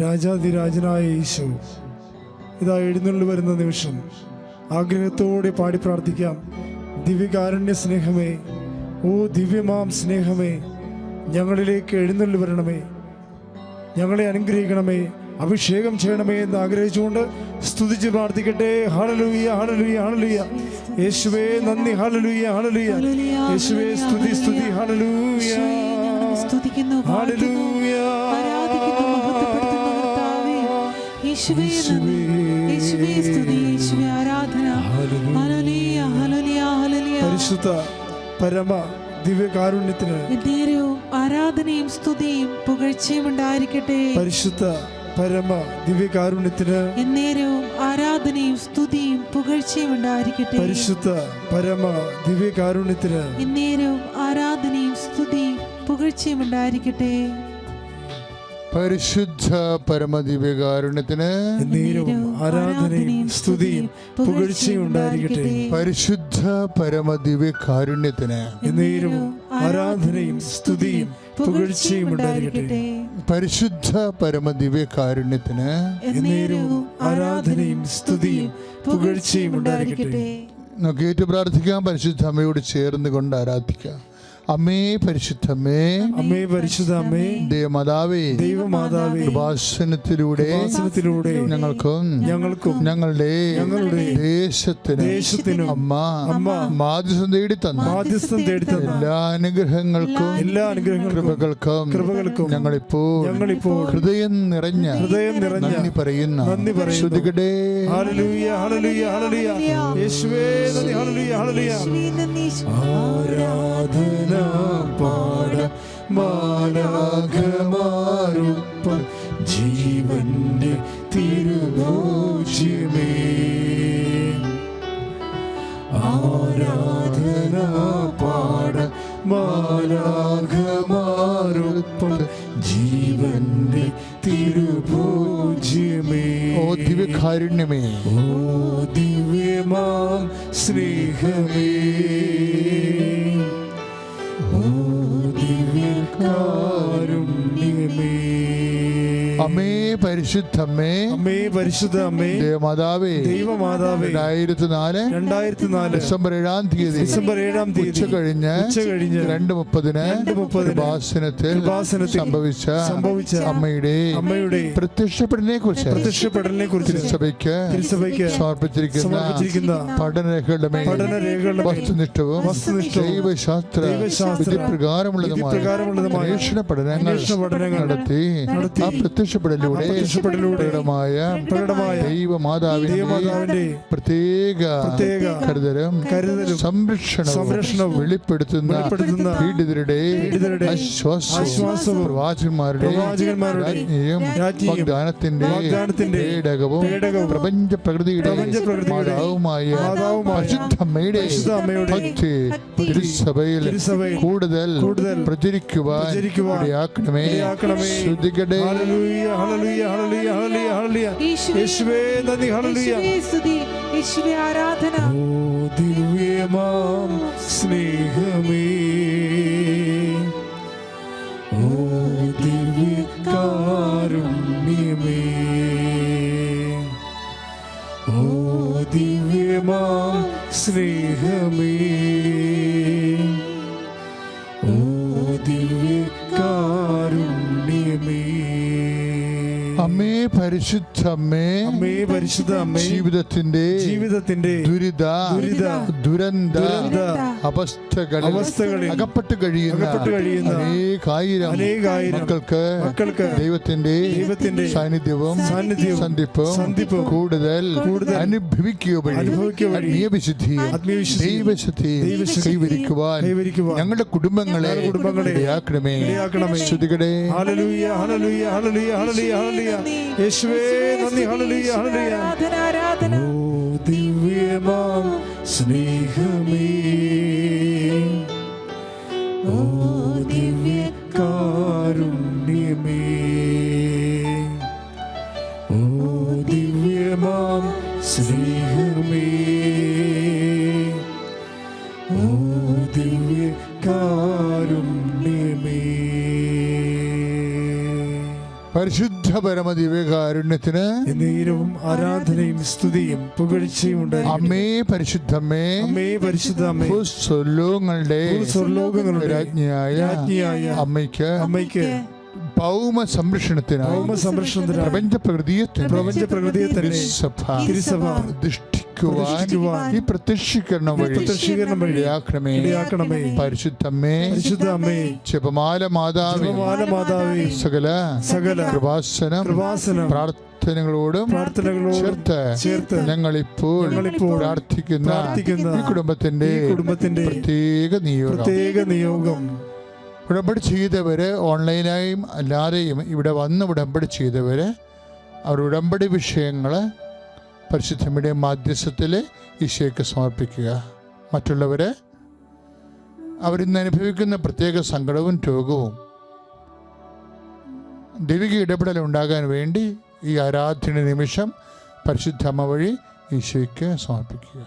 രാജാതിരാജനായ യേശു ഇതാ എഴുന്നള്ളി വരുന്ന നിമിഷം. ആഗ്രഹത്തോടെ പാടി പ്രാർത്ഥിക്കാം. ദിവ്യകാരുണ്യ സ്നേഹമേ ഓ ദിവ്യമാം സ്നേഹമേ ഞങ്ങളിലേക്ക് എഴുന്നള്ളി വരണമേ. ഞങ്ങളെ അനുഗ്രഹിക്കണമേ അഭിഷേകം ചെയ്യണമേ എന്ന് ആഗ്രഹിച്ചുകൊണ്ട് സ്തുതിച്ച് പ്രാർത്ഥിക്കട്ടെ. ഹാളലുയ്യ ഹാളലുയ്യ ഹാളലുയ്യ യേശുവേ നന്ദി. ഹാളലുയ്യ ഹാളലുയ്യ യേശുവേ സ്തുതി സ്തുതി. ഹളലൂയ സ്തുതിക്കുന്നു വാഴ്ത്തുന്നു, യേശുവേ യേശുവേ സ്തുതി യേശുവേ ആരാധന. ഹല്ലേലൂയ, ഹല്ലേലൂയ, ഹല്ലേലൂയ. പരിശുദ്ധ പരമ ദിവ്യകാരുണ്യത്തിന് എന്നേരവും ആരാധനയും സ്തുതിയും പുകഴ്ചയും ഉണ്ടായിരിക്കട്ടെ. പരിശുദ്ധ പരമ ദിവ്യകാരുണ്യത്തിന് എന്നേരവും ആരാധനയും സ്തുതിയും പുകഴ്ചയും ഉണ്ടായിരിക്കട്ടെ. പരിശുദ്ധ പരമ ദിവ്യകാരുണ്യത്തിന് എന്നേരവും ആരാധനയും സ്തുതിയും പുകഴ്ചയും ഉണ്ടായിരിക്കട്ടെ. പരിശുദ്ധ പരമദിവ്യകാരുണ്യത്തിന് ആരാധനയും സ്തുതിയും പുകഴ്ചയും ഉണ്ടായിരിക്കട്ടെ പരിശുദ്ധ പരമദിവ്യകാരുണ്യത്തിന് എന്നേരവും ആരാധനയും സ്തുതിയും പുകഴ്ചയും ഉണ്ടായിരിക്കട്ടെ. പരിശുദ്ധ പരമദിവ്യകാരുണ്യത്തിന് എന്നേരവും ആരാധനയും സ്തുതിയും പുകഴ്ചയും ഉണ്ടായിരിക്കട്ടെ. നമുക്ക് ഏറ്റു പ്രാർത്ഥിക്കാം. പരിശുദ്ധ അമ്മയോട് ചേർന്ന് കൊണ്ട് ആരാധിക്കാം. അമ്മേ പരിശുദ്ധമേ. അമ്മേ പരിശുദ്ധ അമ്മേ ദേവമാതാവേ. ദൈവമാതാവേ. കൃപാസനത്തിലൂടെ കൃപാസനത്തിലൂടെ ഞങ്ങൾക്കും ഞങ്ങൾക്കും ഞങ്ങളുടെ ഞങ്ങളുടെ ദേശത്തിന് ദേശത്തിനും അമ്മ അമ്മ മാധ്യസ്ഥം തേടി തന്ന മാധ്യസ്ഥം തേടി തന്ന എല്ലാ അനുഗ്രഹങ്ങൾക്കും എല്ലാ അനുഗ്രഹങ്ങൾക്കും കൃപകൾക്കും കൃപകൾക്കും ഞങ്ങളിപ്പോൾ ഞങ്ങളിപ്പോൾ ഹൃദയം നിറഞ്ഞ ഹൃദയം നിറഞ്ഞ നന്ദി പറയുന്ന നന്ദി പറയുന്നു. ശ്രുതികടേ. ഹല്ലേലൂയ ഹല്ലേലൂയ ഹല്ലേലൂയ. യേശുവേ നന്ദി ഹല്ലേലൂയ ഹല്ലേലൂയ. യേശുവേ ആരാധന പാട മാലാഖമാരുപ്പ ജീവന്റെ തിരുഭോജ്യമേ. ആരാധന പാട മാലാഖമാരുപ്പ ജീവന്റെ തിരുഭോജ്യമേ. ഓ ദിവ്യകാരുണ്യമേ. ഓ ദിവ്യമാം സ്നേഹമേ. ദിവ്യകാരുണ്യമേ അമ്മേ പരിശുദ്ധമ്മേ. അമ്മേ പരിശുദ്ധ അമ്മേ ദേവമാതാവേ. ദൈവമാതാവേ. രണ്ടായിരത്തി നാല് രണ്ടായിരത്തി നാല് ഡിസംബർ ഏഴാം തീയതി. ഡിസംബർ ഏഴാം തീയതി. ഉച്ച കഴിഞ്ഞ് ഉച്ച കഴിഞ്ഞ് രണ്ട് മുപ്പതിന് ഉപാസനത്തിൽ സംഭവിച്ച സംഭവിച്ച അമ്മയുടെ അമ്മയുടെ പ്രത്യക്ഷപ്പെടലിനെ കുറിച്ച് പ്രത്യക്ഷപ്പെടലിനെ കുറിച്ച് തിരുസഭയ്ക്ക് തിരുസഭയ്ക്ക് സമർപ്പിച്ചിരിക്കുന്ന പഠനരേഖകളുടെ മേൽ പഠനരേഖകളുടെ വസ്തുനിഷ്ഠവും ദൈവശാസ്ത്ര വിധിപ്രകാരമുള്ളതുമായ അന്വേഷണ പഠനങ്ങൾ പഠനങ്ങൾ നടത്തി ആ പ്രത്യക്ഷപ്പെടലിലൂടെ ആ പ്രത്യക്ഷപ്പെടലിലൂടെ പ്രകടമായ പ്രകടമായ ദൈവമാതാവിന്റെ പ്രത്യേക പ്രത്യേക കരുതലും സംരക്ഷണവും സംരക്ഷണവും വെളിപ്പെടുത്തുന്ന പീഡിതരുടെ ആശ്വാസവും പ്രവാചകന്മാരുടെ രാജ്ഞിയും വാഗ്ദാനത്തിന്റെ പേടകവും പ്രപഞ്ച പ്രകൃതിയുടെ മാതാവുമായ പരിശുദ്ധമ്മയുടെ ഭക്തി തിരുസഭയിൽ കൂടുതൽ പ്രചരിക്കുവാൻ ഇടയാക്കണമേ. ശ്രുതികടെ ഹല്ലേലൂയ ഹല്ലേലൂയ ഹല്ലേലൂയ ഹല്ലേലൂയ ഹല്ലേലൂയ യേശുവേ നന്ദി ഹല്ലേലൂയ സ്തുതി. യേശുവേ ആരാധന. ഓ ദിവ്യമാം സ്നേഹമേ. ഓ ദിവ്യകാരുണ്യമേ. ഓ ദിവ്യമാം സ്നേഹമേ. ദിവ്യകാരുണ്യമേ അമ്മേ. അമ്മേ പരിശുദ്ധ അമ്മേ. ജീവിതത്തിന്റെ ജീവിതത്തിന്റെ ദുരിത ദുരിത, ദുരന്ത അവസ്ഥകളിൽ അവസ്ഥകളിൽ അകപ്പെട്ട് കഴിയുന്ന കഴിയുന്ന അനേകായിരം മക്കൾക്ക് മക്കൾക്ക് ദൈവത്തിന്റെ ദൈവത്തിന്റെ സാന്നിധ്യവും സാന്നിധ്യവും സന്ധിപ്പും സന്ധിപ്പും കൂടുതൽ കൂടുതൽ അനുഭവിക്കുക ആത്മീയവിശുദ്ധിയും ദൈവശുദ്ധിയും കൈവരിക്കുവാൻ ഞങ്ങളുടെ കുടുംബങ്ങളെ കുടുംബങ്ങളെ ഇടയാക്കണമേ. ഹല്ലേലൂയ. യേശുവേ നന്ദി ഹല്ലേലൂയ ഹല്ലേലൂയ. ആരാധന ആരാധന. ഓ ദിവ്യമാം സ്നേഹമേ. പരിശുദ്ധ പരമദിവ്യകാരുണ്യത്തിന് നീരവും ആരാധനയും സ്തുതിയും പുകഴ്ചയും ഉണ്ട് അമ്മേ പരിശുദ്ധമേ അമ്മേ പരിശുദ്ധ സ്വർലോകങ്ങളുടെ രാജ്ഞിയായ അമ്മയ്ക്ക് അമ്മയ്ക്ക് ഭൗമ സംരക്ഷണത്തിനായി ഭൗമ സംരക്ഷണത്തിനായി പ്രപഞ്ച പ്രകൃതിയെ പ്രപഞ്ച പ്രകൃതിയെ തന്നെ സഭ തിരുസഭ ഈ പ്രത്യക്ഷീകരണം വഴി പ്രത്യക്ഷീകരണം വഴിയാക്കണമേ ഇടയാക്കണമേ. പരിശുദ്ധമ്മേ പരിശുദ്ധമ്മേ. ജപമാല മാതാവേ ജപമാല മാതാവേ. സകല സകല കൃപാസനം കൃപാസനം. പ്രാർത്ഥനകളോടും പ്രാർത്ഥനകളോടും ചേർത്ത് ചേർത്ത് ഞങ്ങളിപ്പോൾ പ്രാർത്ഥിക്കുന്ന ഈ കുടുംബത്തിന്റെ കുടുംബത്തിന്റെ പ്രത്യേക നിയോഗം. പ്രത്യേക നിയോഗം. ഉടമ്പടി ചെയ്തവർ ഓൺലൈനായും അല്ലാതെയും ഇവിടെ വന്ന് ഉടമ്പടി ചെയ്തവർ അവർ ഉടമ്പടി വിഷയങ്ങൾ പരിശുദ്ധമ്മയുടെ മാധ്യസ്ഥത്തിൽ ഈശോയ്ക്ക് സമർപ്പിക്കുക. മറ്റുള്ളവർ അവരിന്ന് അനുഭവിക്കുന്ന പ്രത്യേക സങ്കടവും രോഗവും ദൈവിക ഇടപെടൽ ഉണ്ടാകാൻ വേണ്ടി ഈ ആരാധന നിമിഷം പരിശുദ്ധമ്മ വഴി ഈശോയ്ക്ക് സമർപ്പിക്കുക.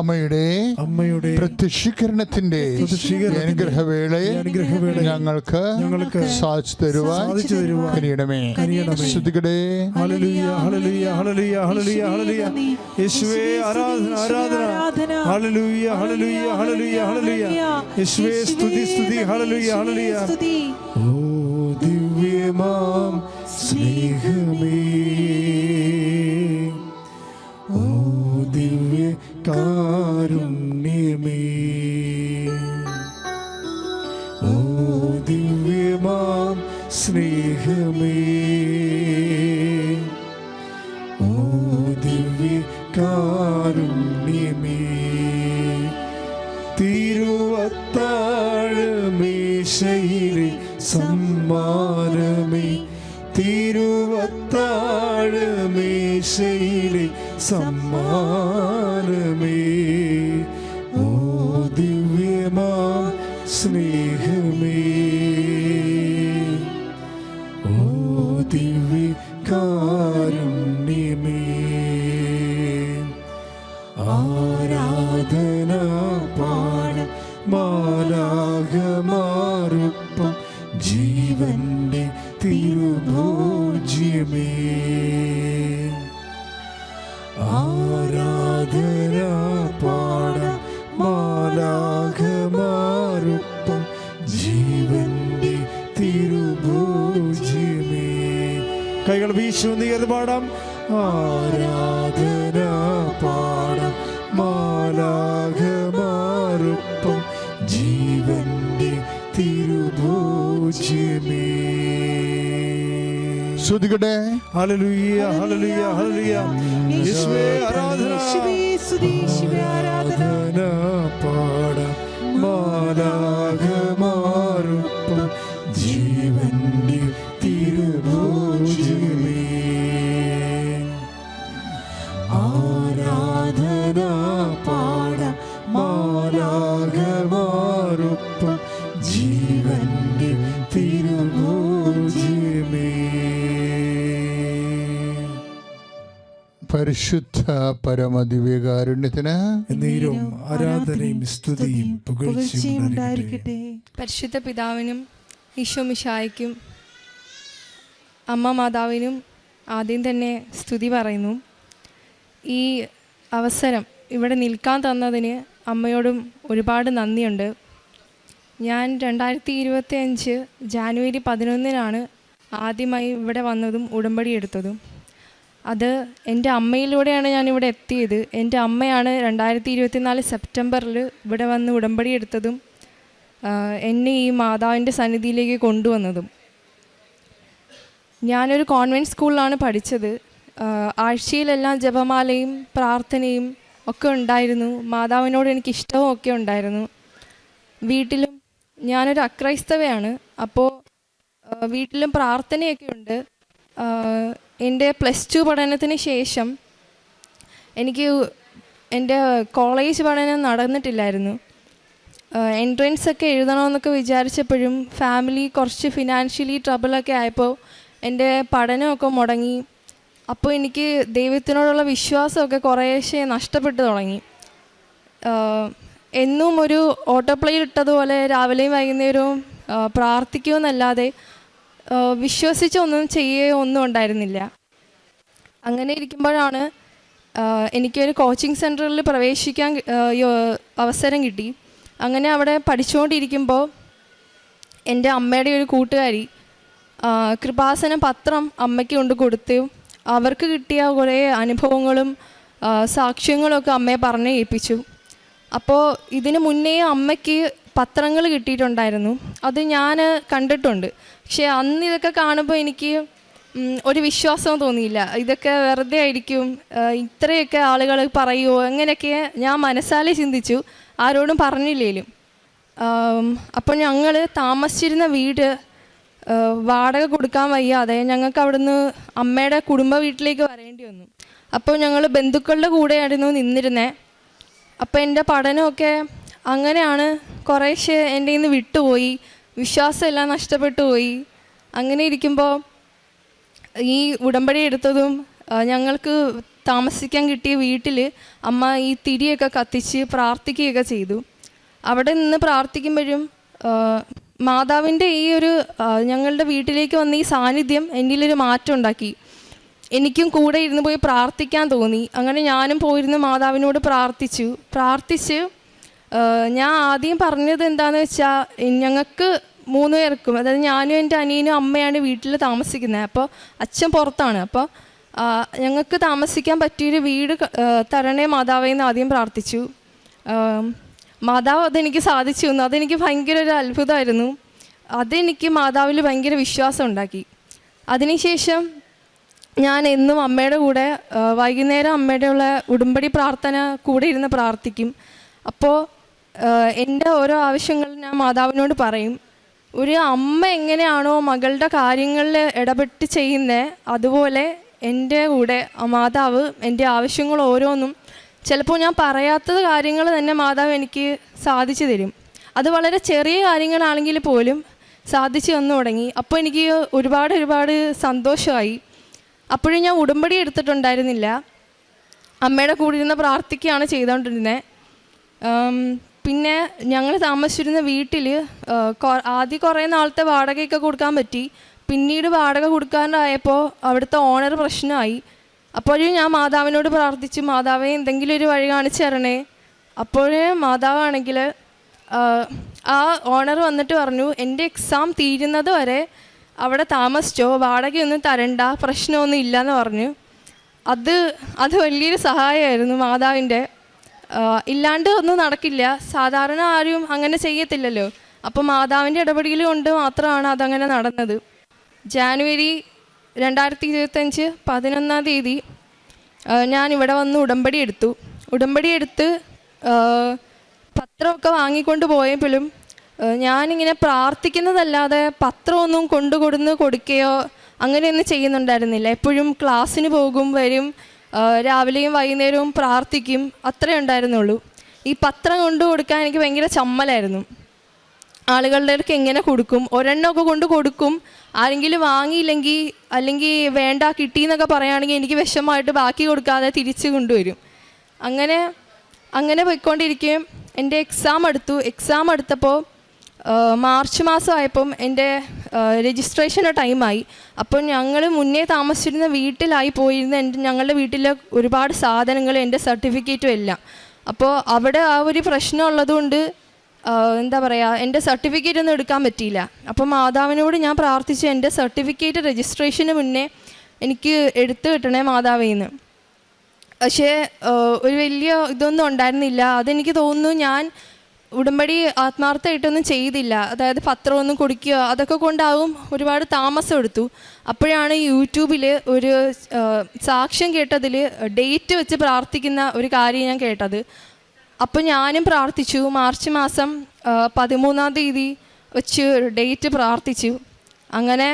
അമ്മയുടെ അമ്മയുടെ പ്രത്യക്ഷീകരണത്തിന്റെ അനുഗ്രഹവേളയെ അനുഗ്രഹവേള ഞങ്ങൾക്ക് ഞങ്ങൾക്ക് സാധിച്ചു തരുവാൻ കനിയണമേ. ശ്രുതികടെ യേശുവേ ആരാധന ആരാധന. ഹല്ലേലൂയ ഹല്ലേലൂയ ഹല്ലേലൂയ ഹല്ലേലൂയ. യേശുവേ സ്തുതി സ്തുതി ഹല്ലേലൂയ ഹല്ലേലൂയ. ഓ ദിവ്യമാം സ്നേഹമേ. ഓ ദിവ്യ കാരുണ്യമേ. ഓ ദിവ്യമാം സ്നേഹമേ. ഓ ദിവ്യ കാരുണ്യമേ. തിരുവത്താഴമേശയിലെ സമ്മാനമേ. തിരുവത്താഴമേശയിലെ സമ്മാനമേ മാലാകമാറുപ്പം ജീവന്റെ തിരുഭോജ്യമേ. ആരാധന പാട മാലാകമാറുപ്പം ജീവന്റെ തിരുഭോജ്യമേ. കൈകൾ വീശു നീയത് പാടാം. ആരാധന പാട മാലാകമാറുപ്പം തിരുഭോജ്യമേ ശ്രുതികടെ ഹല്ലേലൂയ ഹല്ലേലൂയ ഹല്ലേലൂയ യേശുവേ ആരാധന. യേശുവേ ആരാധന. പാട മാലാകമാറുപ്പം ജീവന്റെ പരമദിവ്യകാരുണ്യത്തിന് ആരാധനയും സ്തുതിയും പുകഴ്ചയും ഉണ്ടായിരിക്കട്ടെ. പരിശുദ്ധ പിതാവിനും ഈശോ മിശായ്ക്കും അമ്മ മാതാവിനും ആദ്യം തന്നെ സ്തുതി പറയുന്നു. ഈ അവസരം ഇവിടെ നിൽക്കാൻ തന്നതിന് അമ്മയോടും ഒരുപാട് നന്ദിയുണ്ട്. ഞാൻ രണ്ടായിരത്തി ഇരുപത്തി അഞ്ച് ജാനുവരി പതിനൊന്നിനാണ് ആദ്യമായി ഇവിടെ വന്നതും ഉടമ്പടി എടുത്തതും. അത് എന്റെ അമ്മയിലൂടെയാണ് ഞാനിവിടെ എത്തിയത്. എന്റെ അമ്മയാണ് രണ്ടായിരത്തി ഇരുപത്തിനാല് സെപ്റ്റംബറിൽ ഇവിടെ വന്ന് ഉടമ്പടി എടുത്തതും എന്നെ ഈ മാതാവിന്റെ സന്നിധിയിലേക്ക് കൊണ്ടുവന്നതും. ഞാനൊരു കോൺവെന്റ് സ്കൂളിലാണ് പഠിച്ചത്. ആഴ്ചയിലെല്ലാം ജപമാലയും പ്രാർത്ഥനയും ഒക്കെ ഉണ്ടായിരുന്നു. മാതാവിനോട് എനിക്ക് ഇഷ്ടവും ഒക്കെ ഉണ്ടായിരുന്നു. വീട്ടിലും ഞാനൊരു അക്രൈസ്തവയാണ്. അപ്പോൾ വീട്ടിലും പ്രാർത്ഥനയൊക്കെ ഉണ്ട്. എന്റെ പ്ലസ് ടു പഠനത്തിന് ശേഷം എനിക്ക് എന്റെ കോളേജ് പഠനം നടന്നിട്ടില്ലായിരുന്നു. എൻട്രൻസ് ഒക്കെ എഴുതണമെന്നൊക്കെ വിചാരിച്ചപ്പോഴും ഫാമിലി കുറച്ച് ഫിനാൻഷ്യലി ട്രബിളൊക്കെ ആയപ്പോൾ എന്റെ പഠനമൊക്കെ മുടങ്ങി. അപ്പോൾ എനിക്ക് ദൈവത്തിനോടുള്ള വിശ്വാസമൊക്കെ കുറേശ്ശെ നഷ്ടപ്പെട്ടു തുടങ്ങി. എന്നും ഒരു ഓട്ടോ പ്ലേ ഇട്ടതുപോലെ രാവിലെയും വൈകുന്നേരവും പ്രാർത്ഥിക്കുമെന്നല്ലാതെ വിശ്വസിച്ചൊന്നും ചെയ്യുകയോ ഒന്നും ഉണ്ടായിരുന്നില്ല. അങ്ങനെ ഇരിക്കുമ്പോഴാണ് എനിക്കൊരു കോച്ചിങ് സെന്ററിൽ പ്രവേശിക്കാൻ അവസരം കിട്ടി. അങ്ങനെ അവിടെ പഠിച്ചുകൊണ്ടിരിക്കുമ്പോൾ എന്റെ അമ്മയുടെ ഒരു കൂട്ടുകാരി കൃപാസന പത്രം അമ്മയ്ക്ക് കൊണ്ട് കൊടുത്തു അവർക്ക് കിട്ടിയ കുറേ അനുഭവങ്ങളും സാക്ഷ്യങ്ങളൊക്കെ അമ്മയെ പറഞ്ഞു ഏൽപ്പിച്ചു അപ്പോൾ ഇതിനു മുന്നേ അമ്മയ്ക്ക് പത്രങ്ങൾ കിട്ടിയിട്ടുണ്ടായിരുന്നു. അത് ഞാൻ കണ്ടിട്ടുണ്ട്. പക്ഷേ അന്ന് ഇതൊക്കെ കാണുമ്പോൾ എനിക്ക് ഒരു വിശ്വാസവും തോന്നിയില്ല. ഇതൊക്കെ വെറുതെ ആയിരിക്കും ഇത്രയൊക്കെ ആളുകൾ പറയുമോ അങ്ങനെയൊക്കെ ഞാൻ മനസ്സാലെ ചിന്തിച്ചു. ആരോടും പറഞ്ഞില്ലേലും. അപ്പോൾ ഞങ്ങൾ താമസിച്ചിരുന്ന വീട് വാടക കൊടുക്കാൻ വയ്യാതെ ഞങ്ങൾക്ക് അവിടുന്ന് അമ്മയുടെ കുടുംബ വീട്ടിലേക്ക് വരേണ്ടി വന്നു. അപ്പോൾ ഞങ്ങൾ ബന്ധുക്കളുടെ കൂടെയായിരുന്നു നിന്നിരുന്നത് അപ്പോൾ എന്റെ പഠനമൊക്കെ അങ്ങനെയാണ് കുറേശ്ശെ എന്റെ നിന്ന് വിട്ടുപോയി വിശ്വാസമെല്ലാം നഷ്ടപ്പെട്ടു പോയി അങ്ങനെ ഇരിക്കുമ്പോൾ ഈ ഉടമ്പടി എടുത്തതും ഞങ്ങൾക്ക് താമസിക്കാൻ കിട്ടിയ വീട്ടിൽ അമ്മ ഈ തിരിയൊക്കെ കത്തിച്ച് പ്രാർത്ഥിക്കുകയൊക്കെ ചെയ്തു. അവിടെ നിന്ന് പ്രാർത്ഥിക്കുമ്പോഴും മാതാവിന്റെ ഈ ഒരു ഞങ്ങളുടെ വീട്ടിലേക്ക് വന്ന ഈ സാന്നിധ്യം എന്നിലൊരു മാറ്റം ഉണ്ടാക്കി. എനിക്കും കൂടെ ഇരുന്ന് പോയി പ്രാർത്ഥിക്കാൻ തോന്നി. അങ്ങനെ ഞാനും പോയിരുന്ന് മാതാവിനോട് പ്രാർത്ഥിച്ചു. പ്രാർത്ഥിച്ച് ഞാൻ ആദ്യം പറഞ്ഞത് എന്താണെന്ന് വെച്ചാൽ ഞങ്ങൾക്ക് മൂന്ന് പേർക്കും അതായത് ഞാനും എന്റെ അനിയനും അമ്മയാണ് വീട്ടിൽ താമസിക്കുന്നത്. അപ്പോൾ അച്ഛൻ പുറത്താണ്. അപ്പോൾ ഞങ്ങൾക്ക് താമസിക്കാൻ പറ്റിയൊരു വീട് തരണേ മാതാവേ എന്ന് ആദ്യം പ്രാർത്ഥിച്ചു. മാതാവ് അതെനിക്ക് സാധിച്ചു തന്നു. അതെനിക്ക് ഭയങ്കര ഒരു അത്ഭുതമായിരുന്നു. അതെനിക്ക് മാതാവിൽ ഭയങ്കര വിശ്വാസം ഉണ്ടാക്കി. അതിനുശേഷം ഞാൻ എന്നും അമ്മയുടെ കൂടെ വൈകുന്നേരം അമ്മയുടെ ഉള്ള ഉടുമ്പടി പ്രാർത്ഥന കൂടെ ഇരുന്ന് പ്രാർത്ഥിക്കും. അപ്പോൾ എന്റെ ഓരോ ആവശ്യങ്ങൾ ഞാൻ മാതാവിനോട് പറയും. ഒരു അമ്മ എങ്ങനെയാണോ മകളുടെ കാര്യങ്ങളിൽ ഇടപെട്ട് ചെയ്യുന്നത് അതുപോലെ എന്റെ കൂടെ മാതാവ് എന്റെ ആവശ്യങ്ങൾ ഓരോന്നും ചിലപ്പോൾ ഞാൻ പറയാത്തത് കാര്യങ്ങൾ തന്നെ മാതാവ് എനിക്ക് സാധിച്ചു തരും. അത് വളരെ ചെറിയ കാര്യങ്ങളാണെങ്കിൽ പോലും സാധിച്ചു വന്നു തുടങ്ങി. അപ്പോൾ എനിക്ക് ഒരുപാട് ഒരുപാട് സന്തോഷമായി. അപ്പോഴും ഞാൻ ഉടമ്പടി എടുത്തിട്ടുണ്ടായിരുന്നില്ല. അമ്മയുടെ കൂടെ ഇരുന്ന് പ്രാർത്ഥിക്കുകയാണ് ചെയ്തുകൊണ്ടിരുന്നത് പിന്നെ ഞങ്ങൾ താമസിച്ചിരുന്ന വീട്ടിൽ ആദ്യം കുറേ നാളത്തെ വാടകയൊക്കെ കൊടുക്കാൻ പറ്റി. പിന്നീട് വാടക കൊടുക്കാനായപ്പോൾ അവിടുത്തെ ഓണർ പ്രശ്നമായി. അപ്പോഴും ഞാൻ മാതാവിനോട് പ്രാർത്ഥിച്ചു മാതാവെ എന്തെങ്കിലും ഒരു വഴി കാണിച്ചു തരണേ. അപ്പോഴേ മാതാവാണെങ്കിൽ ആ ഓണർ വന്നിട്ട് പറഞ്ഞു എന്റെ എക്സാം തീരുന്നത് വരെ അവിടെ താമസിച്ചോ വാടകയൊന്നും തരണ്ട പ്രശ്നമൊന്നും ഇല്ലയെന്ന് പറഞ്ഞു. അത് അത് വലിയൊരു സഹായമായിരുന്നു മാതാവിന്റെ. ഇല്ലാണ്ട് ഒന്നും നടക്കില്ല. സാധാരണ ആരും അങ്ങനെ ചെയ്യത്തില്ലല്ലോ. അപ്പോൾ മാതാവിന്റെ ഇടപെടൽ കൊണ്ട് മാത്രമാണ് അതങ്ങനെ നടന്നത്. ജാനുവരി രണ്ടായിരത്തി ഇരുപത്തഞ്ച് പതിനൊന്നാം തീയതി ഞാൻ ഇവിടെ വന്ന് ഉടമ്പടി എടുത്തു. ഉടമ്പടി എടുത്ത് പത്രമൊക്കെ വാങ്ങിക്കൊണ്ട് പോയപ്പോഴും ഞാനിങ്ങനെ പ്രാർത്ഥിക്കുന്നതല്ലാതെ പത്രമൊന്നും കൊണ്ടുകൊടുന്ന് കൊടുക്കുകയോ അങ്ങനെയൊന്നും ചെയ്യുന്നുണ്ടായിരുന്നില്ല. എപ്പോഴും ക്ലാസ്സിന് പോകും വരും രാവിലെയും വൈകുന്നേരവും പ്രാർത്ഥിക്കും. അത്രേ ഉണ്ടായിരുന്നുള്ളൂ. ഈ പത്രം കൊണ്ടു കൊടുക്കാൻ എനിക്ക് ഭയങ്കര ചമ്മലായിരുന്നു. ആളുകളുടെ അടുക്ക് എങ്ങനെ കൊടുക്കും? ഒരെണ്ണമൊക്കെ കൊണ്ട് കൊടുക്കും. ആരെങ്കിലും വാങ്ങിയില്ലെങ്കിൽ അല്ലെങ്കിൽ വേണ്ട കിട്ടിയെന്നൊക്കെ പറയുകയാണെങ്കിൽ എനിക്ക് വിഷമമായിട്ട് ബാക്കി കൊടുക്കാതെ തിരിച്ച് കൊണ്ടുവരും. അങ്ങനെ അങ്ങനെ പോയിക്കൊണ്ടിരിക്കുകയും എന്റെ എക്സാം എടുത്തു എക്സാം എടുത്തപ്പോൾ ആ, മാർച്ച് മാസമായപ്പം എന്റെ രജിസ്ട്രേഷന്റെ ടൈമായി അപ്പം ഞങ്ങൾ മുന്നേ താമസിച്ചിരുന്ന വീട്ടിലായി പോയിരുന്ന എന്റെ ഞങ്ങളുടെ വീട്ടിലെ ഒരുപാട് സാധനങ്ങൾ എന്റെ സർട്ടിഫിക്കറ്റും എല്ലാം. അപ്പോൾ അവിടെ ആ ഒരു പ്രശ്നം ഉള്ളതുകൊണ്ട് എന്താ പറയുക എന്റെ സർട്ടിഫിക്കറ്റ് ഒന്നും എടുക്കാൻ പറ്റിയില്ല. അപ്പോൾ മാതാവിനോട് ഞാൻ പ്രാർത്ഥിച്ചു എന്റെ സർട്ടിഫിക്കറ്റ് രജിസ്ട്രേഷന് മുന്നേ എനിക്ക് എടുത്തു കിട്ടണേ മാതാവിൽ നിന്ന് പക്ഷേ ഒരു വലിയ ഇതൊന്നും ഉണ്ടായിരുന്നില്ല. അതെനിക്ക് തോന്നുന്നു ഞാൻ ഉടമ്പടി ആത്മാർത്ഥമായിട്ടൊന്നും ചെയ്തില്ല. അതായത് പത്രമൊന്നും കുടിക്കുക അതൊക്കെ കൊണ്ടാവും ഒരുപാട് താമസം എടുത്തു. അപ്പോഴാണ് യൂട്യൂബിൽ ഒരു സാക്ഷ്യം കേട്ടതിൽ ഡേറ്റ് വെച്ച് പ്രാർത്ഥിക്കുന്ന ഒരു കാര്യം ഞാൻ കേട്ടത്. അപ്പോൾ ഞാനും പ്രാർത്ഥിച്ചു. മാർച്ച് മാസം പതിമൂന്നാം തീയതി വെച്ച് ഡേറ്റ് പ്രാർത്ഥിച്ചു. അങ്ങനെ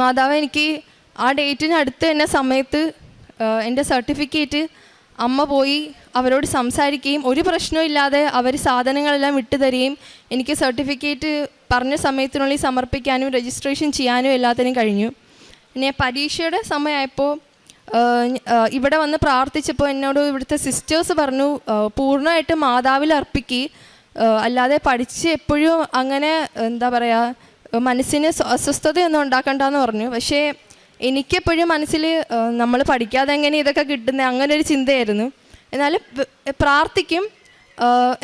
മാതാവ് എനിക്ക് ആ ഡേറ്റിന് അടുത്ത് തന്നെ സമയത്ത് എന്റെ സർട്ടിഫിക്കറ്റ് അമ്മ പോയി അവരോട് സംസാരിക്കുകയും ഒരു പ്രശ്നവും ഇല്ലാതെ അവർ സാധനങ്ങളെല്ലാം വിട്ടുതരികയും എനിക്ക് സർട്ടിഫിക്കറ്റ് പറഞ്ഞ സമയത്തിനുള്ളിൽ സമർപ്പിക്കാനും രജിസ്ട്രേഷൻ ചെയ്യാനും എല്ലാത്തിനും കഴിഞ്ഞു. പിന്നെ പരീക്ഷയുടെ സമയമായപ്പോൾ ഇവിടെ വന്ന് പ്രാർത്ഥിച്ചപ്പോൾ എന്നോട് ഇവിടുത്തെ സിസ്റ്റേഴ്സ് പറഞ്ഞു പൂർണമായിട്ട് മാതാവിൽ അർപ്പിക്കി. അല്ലാതെ പഠിച്ച് എപ്പോഴും അങ്ങനെ എന്താ പറയുക മനസ്സിന് സ്വ- അസ്വസ്ഥതയൊന്നും ഉണ്ടാക്കണ്ടെന്ന് പറഞ്ഞു. പക്ഷേ എനിക്കെപ്പോഴും മനസ്സിൽ നമ്മൾ പഠിക്കാതെ എങ്ങനെ ഇതൊക്കെ കിട്ടുന്നത് അങ്ങനെ ഒരു ചിന്തയായിരുന്നു എന്നാൽ പ്രാർത്ഥിക്കും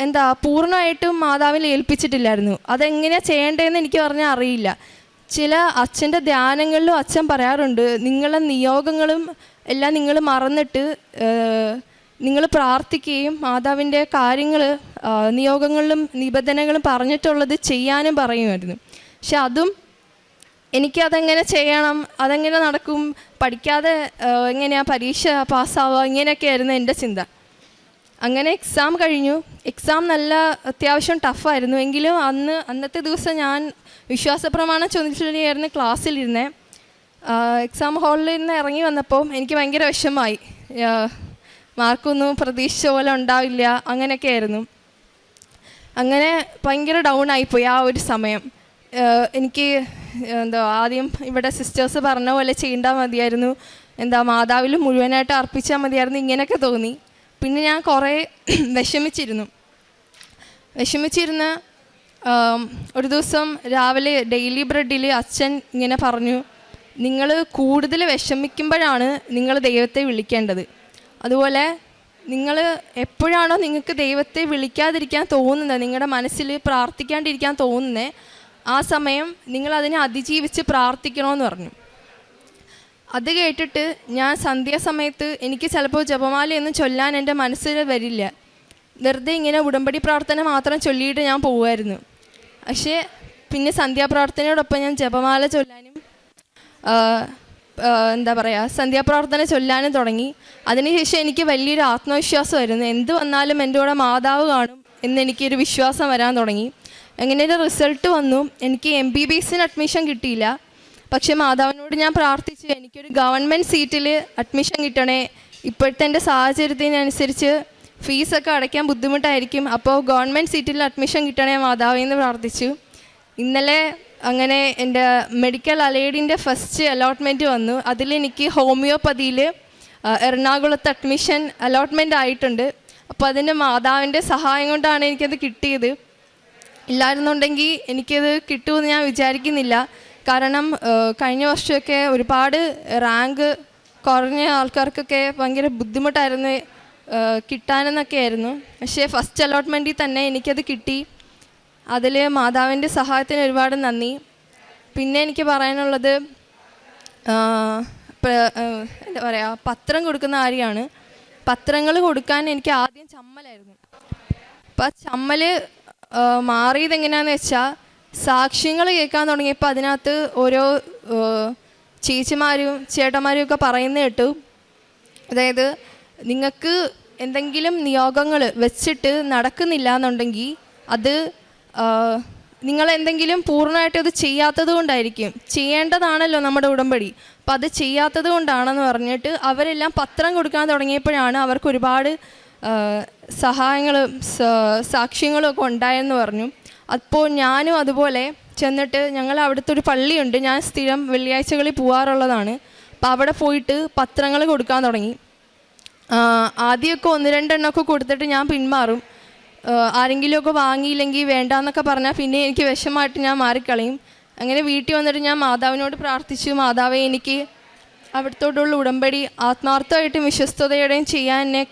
എന്താ പൂർണമായിട്ടും മാതാവിൽ ഏൽപ്പിച്ചിട്ടില്ലായിരുന്നു. അതെങ്ങനെയാണ് ചെയ്യേണ്ടതെന്ന് എനിക്ക് പറഞ്ഞാൽ അറിയില്ല. ചില അച്ഛന്റെ ധ്യാനങ്ങളിലും അച്ഛൻ പറയാറുണ്ട് നിങ്ങളെ നിയോഗങ്ങളും എല്ലാം നിങ്ങൾ മറന്നിട്ട് നിങ്ങൾ പ്രാർത്ഥിക്കുകയും മാതാവിന്റെ കാര്യങ്ങൾ നിയോഗങ്ങളിലും നിബന്ധനകളും പറഞ്ഞിട്ടുള്ളത് ചെയ്യാനും പറയുമായിരുന്നു. പക്ഷെ അതും എനിക്കതെങ്ങനെ ചെയ്യണം? അതെങ്ങനെ നടക്കും? പഠിക്കാതെ എങ്ങനെയാണ് എങ്ങനെയാ പരീക്ഷ പാസ്സാവുക? ഇങ്ങനെയൊക്കെയായിരുന്നു എന്റെ ചിന്ത. അങ്ങനെ എക്സാം കഴിഞ്ഞു. എക്സാം നല്ല അത്യാവശ്യം ടഫായിരുന്നു എങ്കിലും അന്ന് അന്നത്തെ ദിവസം ഞാൻ വിശ്വാസപ്രമാണം ചൊല്ലിയായിരുന്നു ക്ലാസ്സിലിരുന്നേ. എക്സാം ഹാളിൽ നിന്ന് ഇറങ്ങി വന്നപ്പോൾ എനിക്ക് ഭയങ്കര വിഷമമായി. മാർക്കൊന്നും പ്രതീക്ഷിച്ച പോലെ ഉണ്ടാവില്ല. അങ്ങനെയൊക്കെ ആയിരുന്നു അങ്ങനെ ഭയങ്കര ഡൗൺ ആയിപ്പോയി ആ ഒരു സമയം. എനിക്ക് എന്താ ആദ്യം ഇവിടെ സിസ്റ്റേഴ്സ് പറഞ്ഞ പോലെ ചെയ്യേണ്ടാൽ മതിയായിരുന്നു. എന്താ മാതാവിൽ മുഴുവനായിട്ട് അർപ്പിച്ചാൽ മതിയായിരുന്നു ഇങ്ങനെയൊക്കെ തോന്നി. പിന്നെ ഞാൻ കുറേ വിഷമിച്ചിരുന്നു. വിഷമിച്ചിരുന്ന് ഒരു ദിവസം രാവിലെ ഡെയിലി ബ്രെഡിൽ അച്ഛൻ ഇങ്ങനെ പറഞ്ഞു നിങ്ങൾ കൂടുതൽ വിഷമിക്കുമ്പോഴാണ് നിങ്ങൾ ദൈവത്തെ വിളിക്കേണ്ടത്. അതുപോലെ നിങ്ങൾ എപ്പോഴാണോ നിങ്ങൾക്ക് ദൈവത്തെ വിളിക്കാതിരിക്കാൻ തോന്നുന്നത് നിങ്ങളുടെ മനസ്സിൽ പ്രാർത്ഥിക്കാണ്ടിരിക്കാൻ തോന്നുന്നത് ആ സമയം നിങ്ങൾ അതിനെ അതിജീവിച്ച് പ്രാർത്ഥിക്കണമെന്ന് പറഞ്ഞു. അത് കേട്ടിട്ട് ഞാൻ സന്ധ്യാസമയത്ത് എനിക്ക് ചിലപ്പോൾ ജപമാലയൊന്നും ചൊല്ലാൻ എന്റെ മനസ്സിൽ വരില്ല. വെറുതെ ഇങ്ങനെ ഉടമ്പടി പ്രാർത്ഥന മാത്രം ചൊല്ലിയിട്ട് ഞാൻ പോവുമായിരുന്നു. പക്ഷേ പിന്നെ സന്ധ്യാപ്രാർത്ഥനയോടൊപ്പം ഞാൻ ജപമാല ചൊല്ലാനും എന്താ പറയുക സന്ധ്യാപ്രാർത്ഥന ചൊല്ലാനും തുടങ്ങി. അതിനുശേഷം എനിക്ക് വലിയൊരു ആത്മവിശ്വാസമായിരുന്നു. എന്ത് വന്നാലും എന്റെ കൂടെ മാതാവ് കാണും എന്നെനിക്കൊരു വിശ്വാസം വരാൻ തുടങ്ങി. അങ്ങനെ ഒരു റിസൾട്ട് വന്നു? എനിക്ക് എം ബി ബി എസിന് അഡ്മിഷൻ കിട്ടിയില്ല. പക്ഷെ മാതാവിനോട് ഞാൻ പ്രാർത്ഥിച്ചു എനിക്കൊരു ഗവൺമെന്റ് സീറ്റിൽ അഡ്മിഷൻ കിട്ടണേ. ഇപ്പോഴത്തെ എന്റെ സാഹചര്യത്തിനനുസരിച്ച് ഫീസൊക്കെ അടയ്ക്കാൻ ബുദ്ധിമുട്ടായിരിക്കും. അപ്പോൾ ഗവൺമെന്റ് സീറ്റിൽ അഡ്മിഷൻ കിട്ടണേ മാതാവേ എന്ന് പ്രാർത്ഥിച്ചു. ഇന്നലെ അങ്ങനെ എന്റെ മെഡിക്കൽ അലൈഡിന്റെ ഫസ്റ്റ് അലോട്ട്മെന്റ് വന്നു. അതിലെനിക്ക് ഹോമിയോപ്പതിയിൽ എറണാകുളത്ത് അഡ്മിഷൻ അലോട്ട്മെന്റ് ആയിട്ടുണ്ട്. അപ്പോൾ അതിന്റെ മാതാവിന്റെ സഹായം കൊണ്ടാണ് എനിക്കത് കിട്ടിയത്. ഇല്ലായിരുന്നുണ്ടെങ്കിൽ എനിക്കത് കിട്ടുമെന്ന് ഞാൻ വിചാരിക്കുന്നില്ല. കാരണം കഴിഞ്ഞ വർഷമൊക്കെ ഒരുപാട് റാങ്ക് കുറഞ്ഞ ആൾക്കാർക്കൊക്കെ ഭയങ്കര ബുദ്ധിമുട്ടായിരുന്നു കിട്ടാനെന്നൊക്കെ ആയിരുന്നു. പക്ഷേ ഫസ്റ്റ് അലോട്ട്മെന്റിൽ തന്നെ എനിക്കത് കിട്ടി. അതിൽ മാതാവിന്റെ സഹായത്തിന് ഒരുപാട് നന്ദി. പിന്നെ എനിക്ക് പറയാനുള്ളത് എന്താ പറയുക പത്രം കൊടുക്കുന്ന കാര്യമാണ്. പത്രങ്ങൾ കൊടുക്കാൻ എനിക്ക് ആദ്യം ചമ്മലായിരുന്നു. അപ്പം ആ ചമ്മൽ ആ, മാറിയത് എങ്ങനെയാന്ന് വെച്ചാൽ സാക്ഷ്യങ്ങൾ കേൾക്കാൻ തുടങ്ങിയപ്പോൾ അതിനകത്ത് ഓരോ ചേച്ചിമാരും ചേട്ടന്മാരും ഒക്കെ പറയുന്ന കേട്ടു. അതായത് നിങ്ങൾക്ക് എന്തെങ്കിലും നിയോഗങ്ങൾ വെച്ചിട്ട് നടക്കുന്നില്ല എന്നുണ്ടെങ്കിൽ അത് നിങ്ങൾ എന്തെങ്കിലും പൂർണമായിട്ട് അത് ചെയ്യാത്തത് കൊണ്ടായിരിക്കും. ചെയ്യേണ്ടതാണല്ലോ നമ്മുടെ ഉടമ്പടി. അപ്പം അത് ചെയ്യാത്തത് കൊണ്ടാണെന്ന് പറഞ്ഞിട്ട് അവരെല്ലാം പത്രം കൊടുക്കാൻ തുടങ്ങിയപ്പോഴാണ് അവർക്ക് ഒരുപാട് സഹായങ്ങളും സാക്ഷ്യങ്ങളും ഒക്കെ ഉണ്ടായെന്ന് പറഞ്ഞു. അപ്പോൾ ഞാനും അതുപോലെ ചെന്നിട്ട് ഞങ്ങൾ അവിടുത്തെ ഒരു പള്ളിയുണ്ട്. ഞാൻ സ്ഥിരം വെള്ളിയാഴ്ചകളിൽ പോകാറുള്ളതാണ് അപ്പോൾ അവിടെ പോയിട്ട് പത്രങ്ങൾ കൊടുക്കാൻ തുടങ്ങി. ആദ്യമൊക്കെ ഒന്ന് രണ്ടെണ്ണമൊക്കെ കൊടുത്തിട്ട് ഞാൻ പിന്മാറും. ആരെങ്കിലുമൊക്കെ വാങ്ങിയില്ലെങ്കിൽ വേണ്ടാന്നൊക്കെ പറഞ്ഞാൽ പിന്നെ എനിക്ക് വിഷമമായിട്ട് ഞാൻ മാറിക്കളയും. അങ്ങനെ വീട്ടിൽ വന്നിട്ട് ഞാൻ മാതാവിനോട് പ്രാർത്ഥിച്ചു. മാതാവെ എനിക്ക് അവിടത്തോടുള്ള ഉടമ്പടി ആത്മാർത്ഥമായിട്ടും വിശ്വസ്തയോടെയും ചെയ്യാൻ എന്നെ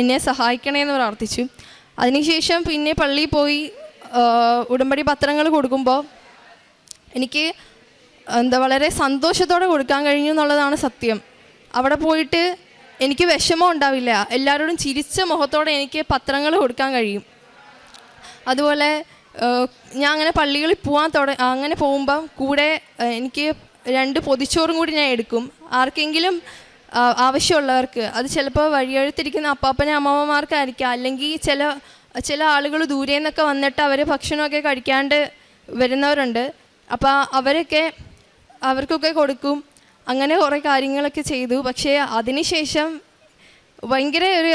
എന്നെ സഹായിക്കണേ എന്ന് പ്രാർത്ഥിച്ചു. അതിനുശേഷം പിന്നെ പള്ളിയിൽ പോയി ഉടമ്പടി പത്രങ്ങൾ കൊടുക്കുമ്പോൾ എനിക്ക് എന്താ വളരെ സന്തോഷത്തോടെ കൊടുക്കാൻ കഴിഞ്ഞു എന്നുള്ളതാണ് സത്യം. അവിടെ പോയിട്ട് എനിക്ക് വിഷമം ഉണ്ടാവില്ല. എല്ലാവരോടും ചിരിച്ച മുഖത്തോടെ എനിക്ക് പത്രങ്ങൾ കൊടുക്കാൻ കഴിയും. അതുപോലെ ഞാൻ അങ്ങനെ പള്ളികളിൽ പോകാൻ തുട അങ്ങനെ പോകുമ്പം കൂടെ എനിക്ക് രണ്ട് പൊതിച്ചോറും കൂടി ഞാൻ എടുക്കും. ആർക്കെങ്കിലും ആവശ്യമുള്ളവർക്ക്. അത് ചിലപ്പോൾ വഴിയെഴുത്തിരിക്കുന്ന അപ്പാപ്പനെ അമ്മമ്മമാർക്കായിരിക്കാം. അല്ലെങ്കിൽ ചില ചില ആളുകൾ ദൂരെ നിന്നൊക്കെ വന്നിട്ട് അവർ ഭക്ഷണമൊക്കെ കഴിക്കാണ്ട് വരുന്നവരുണ്ട്. അപ്പോൾ അവരൊക്കെ അവർക്കൊക്കെ കൊടുക്കും. അങ്ങനെ കുറേ കാര്യങ്ങളൊക്കെ ചെയ്തു. പക്ഷേ അതിനുശേഷം ഭയങ്കര ഒരു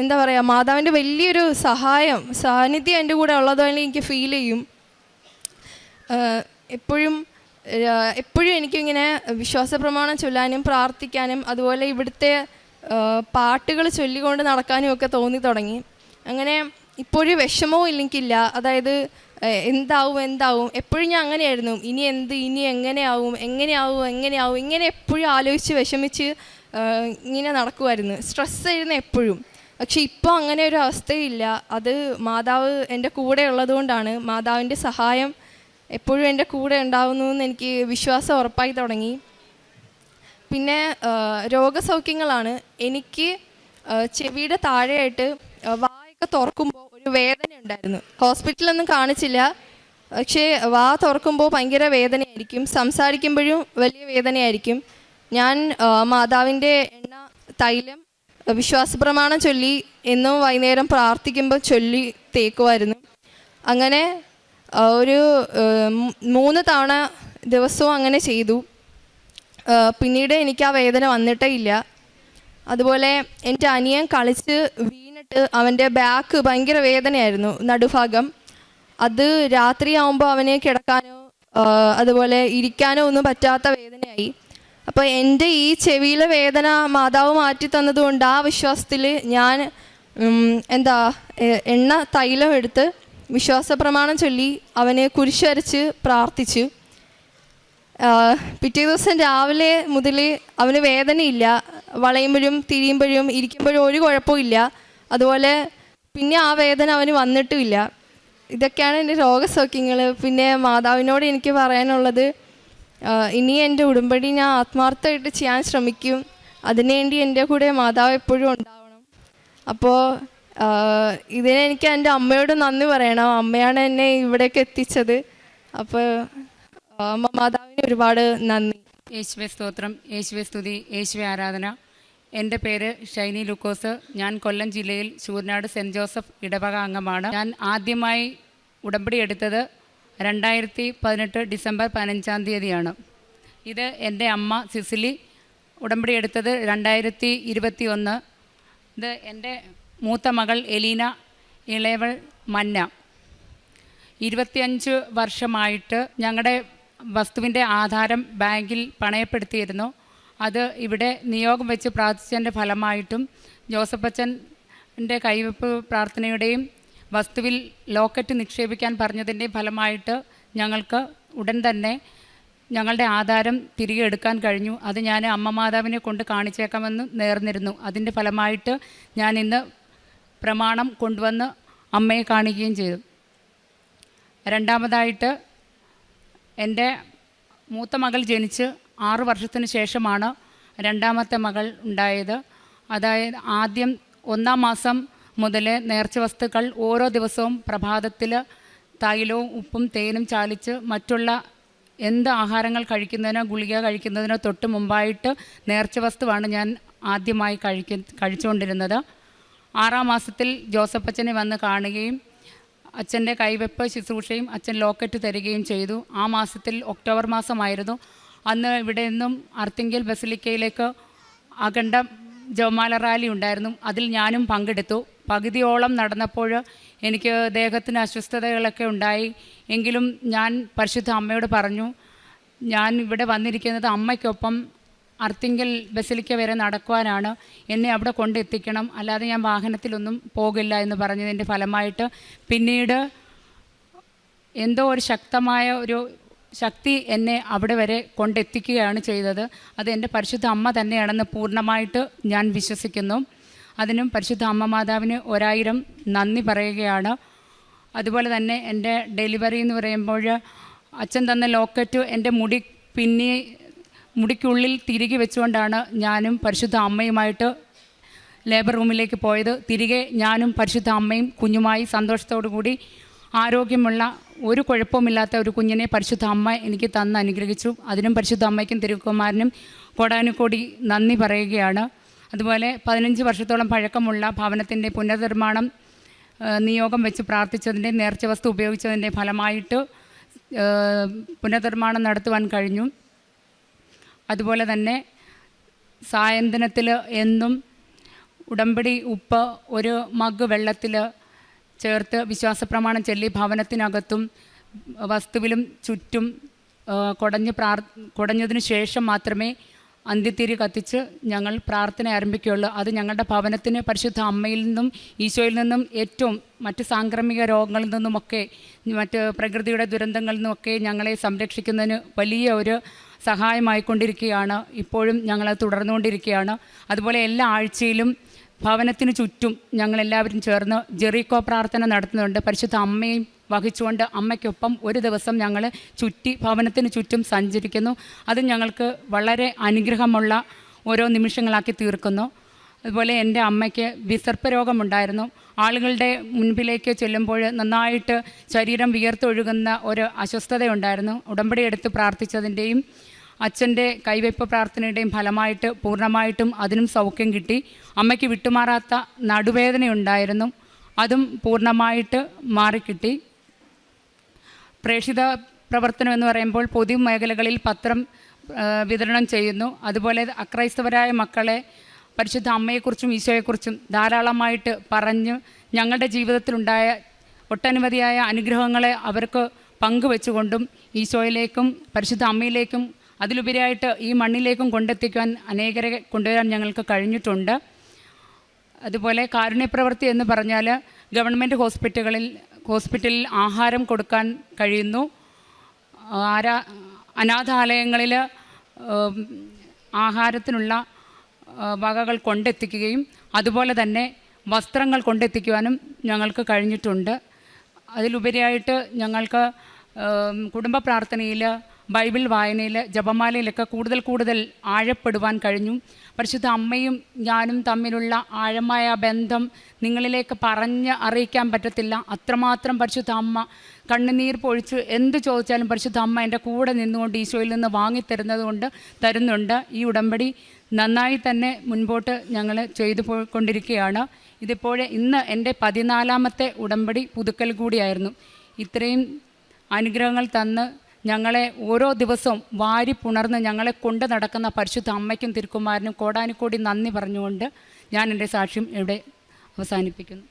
എന്താ പറയുക മാതാവിന്റെ വലിയൊരു സഹായം സാന്നിധ്യം എന്റെ കൂടെ ഉള്ളതുപോലെ എനിക്ക് ഫീൽ ചെയ്യും. എപ്പോഴും എപ്പോഴും എനിക്കിങ്ങനെ വിശ്വാസ പ്രമാണം ചൊല്ലാനും പ്രാർത്ഥിക്കാനും അതുപോലെ ഇവിടുത്തെ പാട്ടുകൾ ചൊല്ലിക്കൊണ്ട് നടക്കാനും ഒക്കെ തോന്നി തുടങ്ങി. അങ്ങനെ ഇപ്പോഴും വിഷമവും ഇല്ലെങ്കിലില്ല അതായത് എന്താവും എന്താവും. എപ്പോഴും ഞാൻ അങ്ങനെയായിരുന്നു. ഇനി എന്ത് ഇനി എങ്ങനെയാവും എങ്ങനെയാവും എങ്ങനെയാവും. ഇങ്ങനെ എപ്പോഴും ആലോചിച്ച് വിഷമിച്ച് ഇങ്ങനെ നടക്കുമായിരുന്നു. സ്ട്രെസ് ആയിരുന്നു എപ്പോഴും. പക്ഷെ ഇപ്പോൾ അങ്ങനെ ഒരു അവസ്ഥയില്ല. അത് മാതാവ് എന്റെ കൂടെ ഉള്ളതുകൊണ്ടാണ്. മാതാവിന്റെ സഹായം എപ്പോഴും എന്റെ കൂടെ ഉണ്ടാവുന്നു എന്ന് എനിക്ക് വിശ്വാസം ഉറപ്പായി തുടങ്ങി. പിന്നെ രോഗസൗഖ്യങ്ങളാണ്. എനിക്ക് ചെവിയുടെ താഴെയായിട്ട് വായൊക്കെ തുറക്കുമ്പോൾ ഒരു വേദന ഉണ്ടായിരുന്നു. ഹോസ്പിറ്റലൊന്നും കാണിച്ചില്ല. പക്ഷേ വാ തുറക്കുമ്പോൾ ഭയങ്കര വേദനയായിരിക്കും. സംസാരിക്കുമ്പോഴും വലിയ വേദനയായിരിക്കും. ഞാൻ മാതാവിന്റെ എണ്ണ തൈലം വിശ്വാസപ്രമാണം ചൊല്ലി എന്നും വൈകുന്നേരം പ്രാർത്ഥിക്കുമ്പോൾ ചൊല്ലി തേക്കുമായിരുന്നു. അങ്ങനെ ഒരു മൂന്ന് തവണ ദിവസവും അങ്ങനെ ചെയ്തു. പിന്നീട് എനിക്ക് ആ വേദന വന്നിട്ടേ ഇല്ല. അതുപോലെ എന്റെ അനിയൻ കളിച്ച് വീണിട്ട് അവന്റെ ബാക്ക് ഭയങ്കര വേദനയായിരുന്നു നടുഭാഗം. അത് രാത്രി രാത്രിയാവുമ്പോൾ അവനെ കിടക്കാനോ അതുപോലെ ഇരിക്കാനോ ഒന്നും പറ്റാത്ത വേദനയായി. അപ്പോൾ എന്റെ ഈ ചെവിയിലെ വേദന മാതാവ് മാറ്റി തന്നതുകൊണ്ട് ആ വിശ്വാസത്തിൽ ഞാൻ എന്താ എണ്ണ തൈലം എടുത്ത് വിശ്വാസ പ്രമാണം ചൊല്ലി അവനെ കുരിശരച്ച് പ്രാർത്ഥിച്ചു. പിറ്റേ ദിവസം രാവിലെ മുതൽ അവന് വേദനയില്ല. വളയുമ്പോഴും തിരിയുമ്പോഴും ഇരിക്കുമ്പോഴും ഒരു കുഴപ്പമില്ല അതുപോലെ പിന്നെ ആ വേദന അവന് വന്നിട്ടുമില്ല ഇതൊക്കെയാണ് എന്റെ രോഗസൗഖ്യങ്ങൾ. പിന്നെ മാതാവിനോട് എനിക്ക് പറയാനുള്ളത് ഇനി എന്റെ ഉടുമ്പടി ഞാൻ ആത്മാർത്ഥമായിട്ട് ചെയ്യാൻ ശ്രമിക്കും. അതിനുവേണ്ടി എന്റെ കൂടെ മാതാവ് എപ്പോഴും ഉണ്ടാവണം. അപ്പോൾ ഇതിനെനിക്ക് എന്റെ അമ്മയോട് നന്ദി പറയണം. അമ്മയാണ് എന്നെ ഇവിടേക്ക് എത്തിച്ചത്. അപ്പോൾ അമ്മ മാതാവിന് ഒരുപാട് നന്ദി. യേശുവെ സ്തോത്രം. യേശുവെ സ്തുതി. യേശുവെ ആരാധന. എന്റെ പേര് ഷൈനി ലുക്കോസ്. ഞാൻ കൊല്ലം ജില്ലയിൽ ശൂരനാട് സെന്റ് ജോസഫ് ഇടവക അംഗമാണ്. ഞാൻ ആദ്യമായി ഉടമ്പടി എടുത്തത് രണ്ടായിരത്തി പതിനെട്ട് ഡിസംബർ പതിനഞ്ചാം തീയതിയാണ്. ഇത് എന്റെ അമ്മ സിസിലി ഉടമ്പടി എടുത്തത് രണ്ടായിരത്തി ഇരുപത്തി ഒന്ന് ഇത് എന്റെ മൂത്ത മകൾ എലീന ഇളയവൾ മന്ന. ഇരുപത്തിയഞ്ച് വർഷമായിട്ട് ഞങ്ങളുടെ വസ്തുവിന്റെ ആധാരം ബാങ്കിൽ പണയപ്പെടുത്തിയിരുന്നു. അത് ഇവിടെ നിയോഗം വെച്ച് പ്രാർത്ഥിച്ചതിന്റെ ഫലമായിട്ടും ജോസഫച്ചന്റെ കൈവെപ്പ് പ്രാർത്ഥനയുടെയും വസ്തുവിൽ ലോക്കറ്റ് നിക്ഷേപിക്കാൻ പറഞ്ഞതിന്റെയും ഫലമായിട്ട് ഞങ്ങൾക്ക് ഉടൻ തന്നെ ഞങ്ങളുടെ ആധാരം തിരികെ എടുക്കാൻ കഴിഞ്ഞു. അത് ഞാൻ അമ്മ മാതാവിനെ കൊണ്ട് കാണിച്ചേക്കാമെന്ന് നേർന്നിരുന്നു. അതിന്റെ ഫലമായിട്ട് ഞാൻ ഇന്ന് പ്രമാണം കൊണ്ടുവന്ന് അമ്മയെ കാണിക്കുകയും ചെയ്തു. രണ്ടാമതായിട്ട് എന്റെ മൂത്ത മകൾ ജനിച്ച് ആറ് വർഷത്തിന് ശേഷമാണ് രണ്ടാമത്തെ മകൾ ഉണ്ടായത്. അതായത് ആദ്യം ഒന്നാം മാസം മുതൽ നേർച്ച വസ്തുക്കൾ ഓരോ ദിവസവും പ്രഭാതത്തിൽ തൈലവും ഉപ്പും തേനും ചാലിച്ച് മറ്റുള്ള എന്ത് ആഹാരങ്ങൾ കഴിക്കുന്നതിനോ ഗുളിക കഴിക്കുന്നതിനോ തൊട്ട് മുമ്പായിട്ട് നേർച്ച വസ്തുവാണ് ഞാൻ ആദ്യമായി കഴിക്ക കഴിച്ചുകൊണ്ടിരുന്നത്. ആറാം മാസത്തിൽ ജോസഫച്ചനെ വന്ന് കാണുകയും അച്ഛന്റെ കൈവെപ്പ് ശുശ്രൂഷയും അച്ഛൻ ലോക്കറ്റ് തരികയും ചെയ്തു. ആ മാസത്തിൽ ഒക്ടോബർ മാസമായിരുന്നു. അന്ന് ഇവിടെ നിന്നും അർത്തിങ്കൽ ബസിലിക്കയിലേക്ക് അഖണ്ഡ ജവമാല റാലി ഉണ്ടായിരുന്നു. അതിൽ ഞാനും പങ്കെടുത്തു. പകുതിയോളം നടന്നപ്പോൾ എനിക്ക് ദേഹത്തിന് അസ്വസ്ഥതകളൊക്കെ ഉണ്ടായി. എങ്കിലും ഞാൻ പരിശുദ്ധ അമ്മയോട് പറഞ്ഞു ഞാൻ ഇവിടെ വന്നിരിക്കുന്നത് അമ്മയ്ക്കൊപ്പം അർത്തിങ്കൽ ബസിലിക്ക വരെ നടക്കുവാനാണ് എന്നെ അവിടെ കൊണ്ടെത്തിക്കണം. അല്ലാതെ ഞാൻ വാഹനത്തിലൊന്നും പോകില്ല എന്ന് പറഞ്ഞതിന്റെ ഫലമായിട്ട് പിന്നീട് എന്തോ ഒരു ശക്തമായ ഒരു ശക്തി എന്നെ അവിടെ വരെ കൊണ്ടെത്തിക്കുകയാണ് ചെയ്തത്. അത് എന്റെ പരിശുദ്ധ അമ്മ തന്നെയാണെന്ന് പൂർണമായിട്ട് ഞാൻ വിശ്വസിക്കുന്നു. അതിനും പരിശുദ്ധ അമ്മ മാതാവിന് ഒരായിരം നന്ദി പറയുകയാണ്. അതുപോലെ തന്നെ എന്റെ ഡെലിവറി എന്ന് പറയുമ്പോൾ അച്ഛൻ തന്ന ലോക്കറ്റ് എന്റെ മുടി പിന്നി മുടിക്കുള്ളിൽ തിരികെ വെച്ചുകൊണ്ടാണ് ഞാനും പരിശുദ്ധ അമ്മയുമായിട്ട് ലേബർ റൂമിലേക്ക് പോയത്. തിരികെ ഞാനും പരിശുദ്ധ അമ്മയും കുഞ്ഞുമായി സന്തോഷത്തോടു കൂടി ആരോഗ്യമുള്ള ഒരു കുഴപ്പമില്ലാത്ത ഒരു കുഞ്ഞിനെ പരിശുദ്ധ അമ്മ എനിക്ക് തന്ന് അനുഗ്രഹിച്ചു. അതിനും പരിശുദ്ധ അമ്മയ്ക്കും തിരുക്കുമാരനും കോടാനുകോടി നന്ദി പറയുകയാണ്. അതുപോലെ പതിനഞ്ച് വർഷത്തോളം പഴക്കമുള്ള ഭവനത്തിന്റെ പുനർനിർമ്മാണം നിയോഗം വെച്ച് പ്രാർത്ഥിച്ചതിന്റെ നേർച്ച വസ്തു ഉപയോഗിച്ചതിന്റെ ഫലമായിട്ട് പുനർനിർമ്മാണം നടത്തുവാൻ കഴിഞ്ഞു. അതുപോലെ തന്നെ സായന്തനത്തിൽ എന്നും ഉടമ്പടി ഉപ്പ് ഒരു മഗ് വെള്ളത്തിൽ ചേർത്ത് വിശ്വാസപ്രമാണം ചൊല്ലി ഭവനത്തിനകത്തും വസ്തുവിലും ചുറ്റും കുടഞ്ഞ് പ്രാർ കുടഞ്ഞതിന് ശേഷം മാത്രമേ അന്ത്യത്തിരി കത്തിച്ച് ഞങ്ങൾ പ്രാർത്ഥന ആരംഭിക്കുകയുള്ളൂ. അത് ഞങ്ങളുടെ ഭവനത്തിന് പരിശുദ്ധ അമ്മയിൽ നിന്നും ഈശോയിൽ നിന്നും ഏറ്റവും മറ്റ് സാംക്രമിക രോഗങ്ങളിൽ നിന്നുമൊക്കെ മറ്റ് പ്രകൃതിയുടെ ദുരന്തങ്ങളിൽ നിന്നുമൊക്കെ ഞങ്ങളെ സംരക്ഷിക്കുന്നതിന് വലിയ ഒരു സഹായമായിക്കൊണ്ടിരിക്കുകയാണ്. ഇപ്പോഴും ഞങ്ങൾ തുടർന്നുകൊണ്ടിരിക്കുകയാണ്. അതുപോലെ എല്ലാ ആഴ്ചയിലും ഭവനത്തിന് ചുറ്റും ഞങ്ങളെല്ലാവരും ചേർന്ന് ജെറിക്കോ പ്രാർത്ഥന നടത്തുന്നുണ്ട്. പരിശുദ്ധ അമ്മയും വഹിച്ചുകൊണ്ട് അമ്മയ്ക്കൊപ്പം ഒരു ദിവസം ഞങ്ങൾ ചുറ്റി ഭവനത്തിന് ചുറ്റും സഞ്ചരിക്കുന്നു. അത് ഞങ്ങൾക്ക് വളരെ അനുഗ്രഹമുള്ള ഓരോ നിമിഷങ്ങളാക്കി തീർക്കുന്നു. അതുപോലെ എന്റെ അമ്മയ്ക്ക് വിസർപ്പ രോഗമുണ്ടായിരുന്നു. ആളുകളുടെ മുൻപിലേക്ക് ചെല്ലുമ്പോൾ നന്നായിട്ട് ശരീരം വിയർത്തൊഴുകുന്ന ഒരു അസ്വസ്ഥതയുണ്ടായിരുന്നു. ഉടമ്പടി എടുത്ത് പ്രാർത്ഥിച്ചതിന്റെയും അച്ഛന്റെ കൈവയ്പ് പ്രാർത്ഥനയുടെയും ഫലമായിട്ട് പൂർണമായിട്ടും അതിനും സൗഖ്യം കിട്ടി. അമ്മയ്ക്ക് വിട്ടുമാറാത്ത നടുവേദനയുണ്ടായിരുന്നു. അതും പൂർണമായിട്ട് മാറിക്കിട്ടി. പ്രേക്ഷിത പ്രവർത്തനം എന്ന് പറയുമ്പോൾ പൊതു മേഖലകളിൽ പത്രം വിതരണം ചെയ്യുന്നു. അതുപോലെ അക്രൈസ്തവരായ മക്കളെ പരിശുദ്ധ അമ്മയെക്കുറിച്ചും ഈശോയെക്കുറിച്ചും ധാരാളമായിട്ട് പറഞ്ഞ് ഞങ്ങളുടെ ജീവിതത്തിലുണ്ടായ ഒട്ടനവധിയായ അനുഗ്രഹങ്ങളെ അവർക്ക് പങ്കുവെച്ചുകൊണ്ടും ഈശോയിലേക്കും പരിശുദ്ധ അമ്മയിലേക്കും അതിലുപരിയായിട്ട് ഈ മണ്ണിലേക്കും കൊണ്ടെത്തിക്കാൻ അനേകരെ കൊണ്ടുവരാൻ ഞങ്ങൾക്ക് കഴിഞ്ഞിട്ടുണ്ട്. അതുപോലെ കാരുണ്യപ്രവൃത്തി എന്ന് പറഞ്ഞാൽ ഗവൺമെന്റ് ഹോസ്പിറ്റലുകളിൽ ഹോസ്പിറ്റലിൽ ആഹാരം കൊടുക്കാൻ കഴിയുന്നു. ആരാ അനാഥാലയങ്ങളിൽ ആഹാരത്തിനുള്ള വകകൾ കൊണ്ടെത്തിക്കുകയും അതുപോലെ തന്നെ വസ്ത്രങ്ങൾ കൊണ്ടെത്തിക്കുവാനും ഞങ്ങൾക്ക് കഴിഞ്ഞിട്ടുണ്ട്. അതിലുപരിയായിട്ട് ഞങ്ങൾക്ക് കുടുംബ പ്രാർത്ഥനയിൽ ബൈബിൾ വായനയിൽ ജപമാലയിലൊക്കെ കൂടുതൽ കൂടുതൽ ആഴപ്പെടുവാൻ കഴിഞ്ഞു. പരിശുദ്ധ അമ്മയും ഞാനും തമ്മിലുള്ള ആഴമായ ബന്ധം നിങ്ങളിലേക്ക് പറഞ്ഞ് അറിയിക്കാൻ പറ്റത്തില്ല. അത്രമാത്രം പരിശുദ്ധ അമ്മ കണ്ണുനീർ പൊഴിച്ച് എന്ത് ചോദിച്ചാലും പരിശുദ്ധ അമ്മ എന്റെ കൂടെ നിന്നുകൊണ്ട് ഈശോയിൽ നിന്ന് വാങ്ങിത്തരുന്നത് കൊണ്ട് തരുന്നുണ്ട്. ഈ ഉടമ്പടി നന്നായി തന്നെ മുൻപോട്ട് ഞങ്ങൾ ചെയ്തു പോയിക്കൊണ്ടിരിക്കുകയാണ് ഇതിപ്പോഴേ ഇന്ന് എന്റെ പതിനാലാമത്തെ ഉടമ്പടി പുതുക്കൽ കൂടിയായിരുന്നു. ഇത്രയും അനുഗ്രഹങ്ങൾ തന്ന് ഞങ്ങളെ ഓരോ ദിവസവും വാരി പുണർന്ന് ഞങ്ങളെ കൊണ്ട് നടക്കുന്ന പരിശുദ്ധ അമ്മയ്ക്കും തിരുക്കുമാരനും കോടാനുകോടി നന്ദി പറഞ്ഞുകൊണ്ട് ഞാൻ എന്റെ സാക്ഷ്യം ഇവിടെ അവസാനിപ്പിക്കുന്നു.